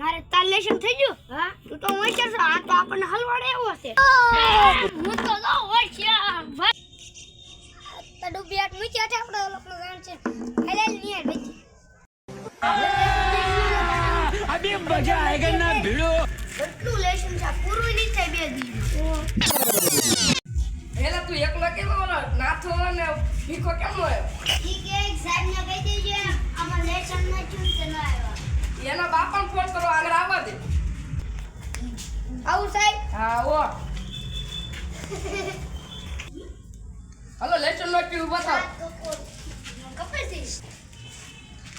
મારે તાર લેશન થઈ ગયું? હા. તું તો હોય છે આ તો આપણને હલવાડે એવો છે. હું તો તો હોય છે ભાઈ. તડુ બેટ મૂક્યા છે આપણો લોકનો ગામ છે. હેલે નિયર બેચી અબે મજા આયેગા ના ભીડો. કેટલું લેશન છે? પૂરું નહીં થઈ બે દી પાછો ને ભીખો કેમ નો આવ્યો ઈ કે સાહેબ ને કહી દેજો આમાં લેસનમાં ચૂન કે નો આવ્યો એના બાપાને ફોન કરો આગળ આવવા દે આવું સાહેબ હા ઓ હલો લેસન નો ચૂન બતાવ કપલ દીશ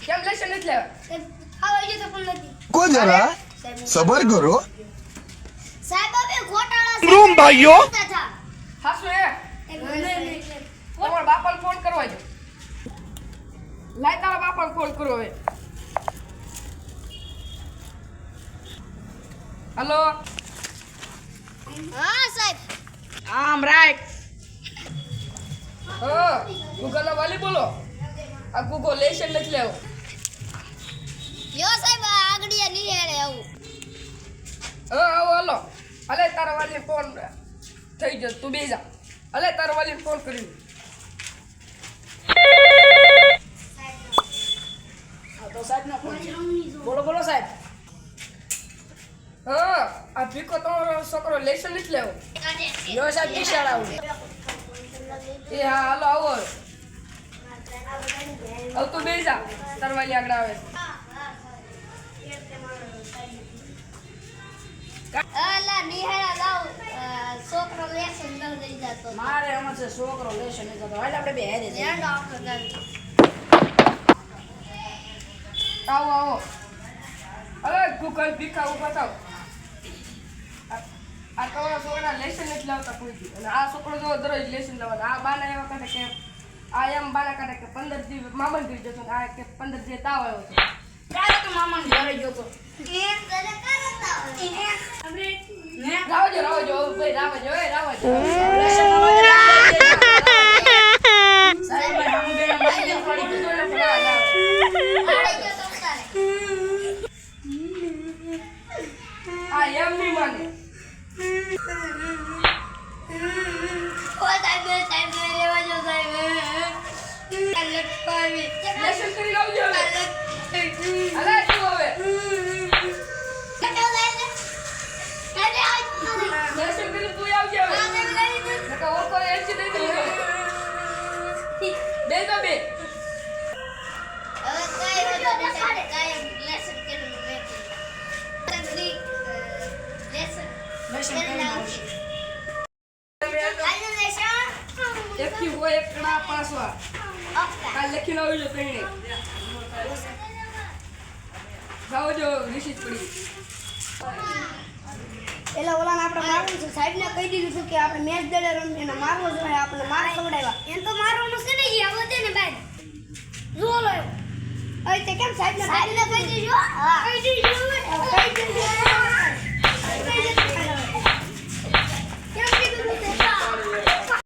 કેમ લેસન નથી લેવા પણ સાહેબ હવે ગોટાળા રૂમ ભાઈઓ હા લાય તારા બાપાને ફોન કરો હવે. હલો હા સાહેબ. આમ રાઈટ હા ગૂગલ ના વાલી બોલો. આ ગૂગલ લેશન નથી લેવો. યો સાહેબ આગળિયા નહીં હેડે આવું. હા આવો હલો. અલે તારા વાલી ફોન થઈ ગયો. તું બેસી જા. અલે તારા વાલી ફોન કરી હા તો સાહેબ ના ફોન બોલો બોલો સાહેબ. હા આ ભીખો તમારો છોકરો લેશન નહીં લેવો. યો સાહેબ નિશાળ આવું. એ હા હાલો આવો. હવે તું બે જા. તરવાલી વાલી આગળ આવે. છોકરો લેસન લઈ જતો. મારે એમાં છે છોકરો લેશન નહીં જતો. હાલ આપણે બે હેરે જઈએ. લેન્ડ ઓફ કરી આવો આવો. હવે ગૂગલ ભીખા ઊભા થાવ. આ- આ તમારા છોકરા લેશન નથી લાવતા કોઈ અને આ છોકરો જો દરરોજ લેશન લાવવાનો આ બાના એવા કાઢે કે આ એમ બાના કાઢે કે પંદર દિવસ મામન ઘરે જતો ને આ કે પંદર દિવસ તાવ આવ્યો છે. ત્યારે તો મામાને ઘરે ગયો તો. એમ તને કરતા હોય રાવજો રાવજો ભાઈ રાવજો એ રાવજો. ઓ સાહેબ સાહેબ લેવા જો સાહેબ લટકાવી લેશન કરી લાવજો હવે અલે તું હવે લેશન કરી તું આવજે હવે નકા ઓકો એલસી દઈ દઉં હવે. બે તો બે એક થી પાસવા કાલ લખી પાંચ વાર કાલ જાઓ જો રિસીટ પડી પેલા ઓલાને આપણે મારવું છે સાહેબ ને કહી દીધું હતું કે આપણે મેચ દડે રમીએ એને મારવો જોઈએ આપણે માર ખવડાવ્યા એમ તો મારવાનું છે ને ઈ છે ને બાદ જો લો હવે તે કેમ સાહેબ ને સાહેબ કહી દીધું હા કહી દીધું